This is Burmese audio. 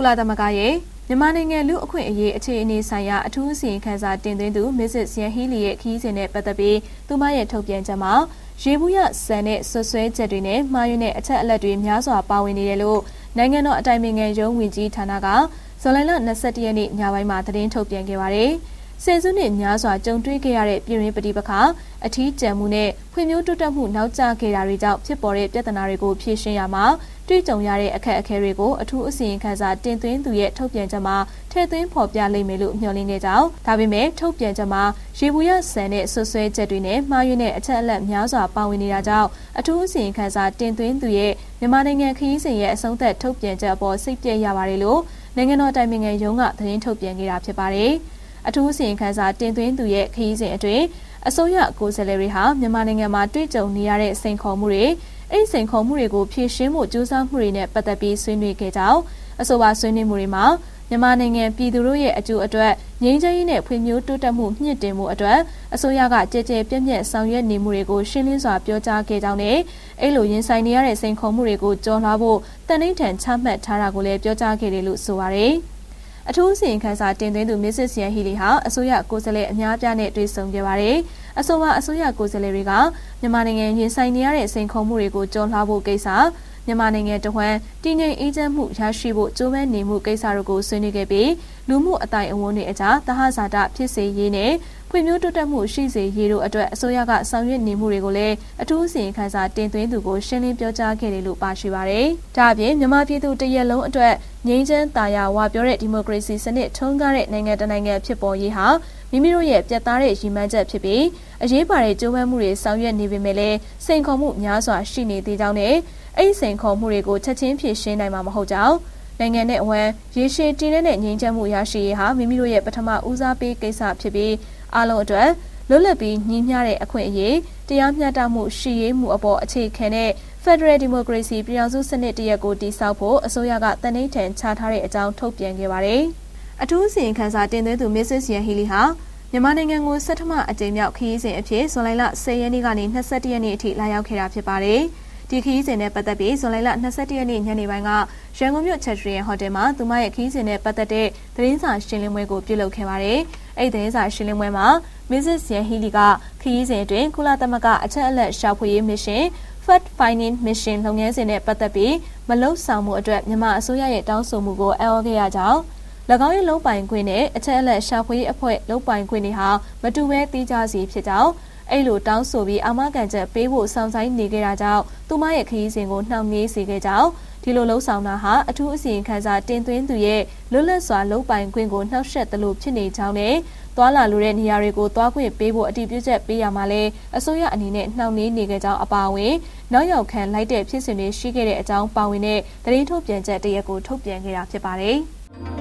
ကုလသမဂ္ဂရဲ့မြန်မာနိုင်ငံလူအခွင့်အရေးအခြေအနေဆိုင်ရာအထူးအစီရင်ခံစာတင်သွင်းသူမစ္စစ်ရန်ဟီလီရဲ့ခီးစဉ်နဲ့ပတ်သက်ပြီးသူမရဲ့ထုတ်ပြန်ချက်မှာရေဘူးရဆန်တဲ့ဆွဆွဲချက်တွေနဲ့မှားယွင်းတဲ့အချက်အလက်တွေများစွာပါဝင်နေတယ်လို့နိုင်ငံတော်အတိုင်ပင်ခံရုံးဝန်ကြီးဌာနကဇွန်လ22ရက်နေ့ညပိုင်းမှာသတင်းထုတ်ပြန်ခဲ့ပါတယ်။ ဆယ်စုနှစ်များစွာကြုံတွေ့ခဲ့ရတဲ့ပြည်ရင်းပဋိပက္ခအထီးကျန်မှုနဲ့ဖွံ့ဖြိုးတိုးတက်မှုနောက်ကျခဲ့တာတွေကြောင့်ဖြစ်ပေါ်တဲ့ပြဿနာတွေကိုဖြေရှင်းရမှာတွေ့ကြုံရတဲ့အခက်အခဲတွေကိုအထူးအစီရင်ခံစာတင်သွင်းသူရဲ့ထုတ်ပြန်ချက်မှာထည့်သွင်းဖော်ပြလိမ့်မယ်လို့မျှော်လင့်ခဲ့ကြောင်းဒါပေမဲ့ထုတ်ပြန်ချက်မှာရေဘူးရဆန်တဲ့ဆွဆွဲချက်တွေနဲ့မှားယွင်းတဲ့အချက်အလက်များစွာပါဝင်နေတာကြောင့်အထူးအစီရင်ခံစာတင်သွင်းသူရဲ့မြန်မာနိုင်ငံခရီးစဉ်ရဲ့အဆုံးသက်ထုတ်ပြန်ချက်အပေါ်စိတ်ပြည့်ရပါတယ်လို့နိုင်ငံတော်တိုင်ပင်ခံရုံးကသတင်းထုတ်ပြန်ခဲ့တာဖြစ်ပါတယ်။ အထူးစီရင်ခန်းစာတင်သွင်းသူရဲ့ခရီးစဉ်အတွင်းအစိုးရကိုယ်စားလှယ်တွေဟာမြန်မာနိုင်ငံမှာတွေ့ကြုံနေရတဲ့စိန်ခေါ်မှုတွေအဲ့ဒီစိန်ခေါ်မှုတွေကိုဖြေရှင်းဖို့ကြိုးစားမှုတွေနဲ့ပတ်သက်ပြီးဆွေးနွေးခဲ့ကြောင်းအဆိုပါဆွေးနွေးမှုတွေမှာမြန်မာနိုင်ငံပြည်သူတို့ရဲ့အကျိုးအတွက်ငြိမ်းချမ်းရေးနဲ့ဖွံ့ဖြိုးတိုးတက်မှုမြင့်တင်မှုအတွက်အစိုးရကကြည်ကြဲပြည့်ပြည့်ဆောင်ရွက်နေမှုတွေကိုရှင်းလင်းစွာပြောကြားခဲ့ကြောင်းနဲ့အဲ့လိုရင်ဆိုင်နေရတဲ့စိန်ခေါ်မှုတွေကိုကျော်လွှားဖို့တန်ဋိဌာန်ချမှတ်ထားတာကိုလည်းပြောကြားခဲ့တယ်လို့ဆိုပါရယ်။ အထူးစီရင်ခန်းစာတင်သွင်းသူမစ္စစ်စီယန်ဟီလီဟာအစိုးရကိုယ်စားလှယ်အများပြားနဲ့တွေ့ဆုံခဲ့ပါတယ်။ အဆိုပါအစိုးရကိုယ်စားလှယ်တွေကမြန်မာနိုင်ငံရင်ဆိုင်နေရတဲ့စိန်ခေါ်မှုတွေကိုကျော်လွှားဖို့ကိစ္စမြန်မာနိုင်ငံတဝန်းတည်ငြိမ်အေးချမ်းမှုရရှိဖို့ကြိုးပမ်းနေမှုကိစ္စတို့ကိုဆွေးနွေးခဲ့ပြီးလူမှုအတိုင်းအဝန်းတွေအကြားတဟဇာတဖြစ်စေရေးနဲ့ဖွံ့ဖြိုးတိုးတက်မှုရှိစေရေးတို့အတွက်အစိုးရကဆောင်ရွက်နေမှုတွေကိုလည်းအထူးအစီရင်ခံစာတင်သွင်းသူကိုရှင်းလင်းပြောကြားခဲ့တယ်လို့ပါရှိပါတယ်။ဒါအပြင်မြန်မာပြည်သူတရက်လုံးအတွက်ငြိမ်းချမ်းသာယာဝပြောတဲ့ဒီမိုကရေစီစနစ်ထုံးကားတဲ့နိုင်ငံတနိုင်ငံဖြစ်ပေါ်ရေးဟာ မိမိတို့ရဲ့ပြတ်သားတဲ့ရည်မှန်းချက်ဖြစ်ပြီးအရေးပါတဲ့ကြိုးပမ်းမှုတွေဆောင်ရွက်နေပေမဲ့လည်းစိန်ခေါ်မှုများစွာရှိနေသေးကြောင်းနဲ့အဲ့ဒီစိန်ခေါ်မှုတွေကိုချက်ချင်းဖြေရှင်းနိုင်မှာမဟုတ်ကြောင်းနိုင်ငံနဲ့အဝမ်းရေရှည်တည်တဲ့ငြိမ်းချမ်းမှုရရှိရေးဟာမိမိတို့ရဲ့ပထမဦးစားပေးကိစ္စဖြစ်ပြီးအားလုံးအတွက်လွတ်လပ်ပြီးညီမျှတဲ့အခွင့်အရေးတရားမျှတမှုရှိရေးမှုအပေါ်အခြေခံတဲ့ Federal Democracy ပြည်ထောင်စုစနစ်တရက်ကိုတည်ဆောက်ဖို့အစိုးရကတန်ဋိဌာန်ချထားတဲ့အကြောင်းထုတ်ပြန်ခဲ့ပါတယ်။အထူးစီရင်ခံစာတင်သွင်းသူ Mrs. Yan Healy ဟာ မြန်မာနိုင်ငံကိုစက်ထမအကြိမ်မြောက်ခရီးစဉ်အဖြစ်ဇွန်လ10ရက်နေ့ကနေ21ရက်နေ့အထိလာရောက်ခဲ့တာဖြစ်ပါတယ်။ဒီခရီးစဉ်နဲ့ပတ်သက်ပြီးဇွန်လ22ရက်နေ့ညနေပိုင်းကရန်ကုန်မြို့ချက်ထရီယန်ဟိုတယ်မှာသူမရဲ့ခရီးစဉ်နဲ့ပတ်သက်တဲ့သတင်းစာရှင်းလင်းပွဲကိုပြုလုပ်ခဲ့ပါတယ်။အဲ့ဒီသတင်းစာရှင်းလင်းပွဲမှာ Mrs. Yan Healy ကခရီးစဉ်အတွင်းကုလသမဂ္ဂအချက်အလက်ရှာဖွေရေးမစ်ရှင် Fact Finding Mission လုပ်ငန်းစဉ်နဲ့ပတ်သက်ပြီးမလုံဆောင်မှုအတွက်မြန်မာအစိုးရရဲ့တောင်းဆိုမှုကိုအံ့ဩခဲ့ရကြောင်း၎ င်းရဲ့လုံပိုင်ခွင့်နဲ့အချက်အလက်ရှာဖွေရေးအဖွဲ့လုံပိုင်ခွင့်တွေဟာမတူဘဲသိကြစီဖြစ်ကြောင်းအဲ့လိုတောင်းဆိုပြီးအာမခံချက်ပေးဖို့စောင့်ဆိုင်နေခဲ့တာကြောင့်သူမရဲ့ခရီးစဉ်ကိုနှောင့်နှေးစေခဲ့ကြောင်းဒီလိုလှုံ့ဆော်တာဟာအထူးအစီရင်ခံစာတင်သွင်းသူရဲ့လွတ်လပ်စွာလုံပိုင်ခွင့်ကိုနှောက်ယှက်သလိုဖြစ်နေကြောင်းနဲ့သွာလာလိုတဲ့နေရာတွေကိုသွားခွင့်ပေးဖို့အတည်ပြုချက်ပေးရမှာလဲအစိုးရအနေနဲ့နှောင့်နှေးနေကြကြောင်းအပါအဝင်နောက်ရောက်ခံလိုက်တဲ့ဖြစ်စဉ်တွေရှိခဲ့တဲ့အကြောင်းပါဝင်တဲ့သတင်းထုတ်ပြန်ချက်တရက်ကိုထုတ်ပြန်ခဲ့တာဖြစ်ပါတယ်။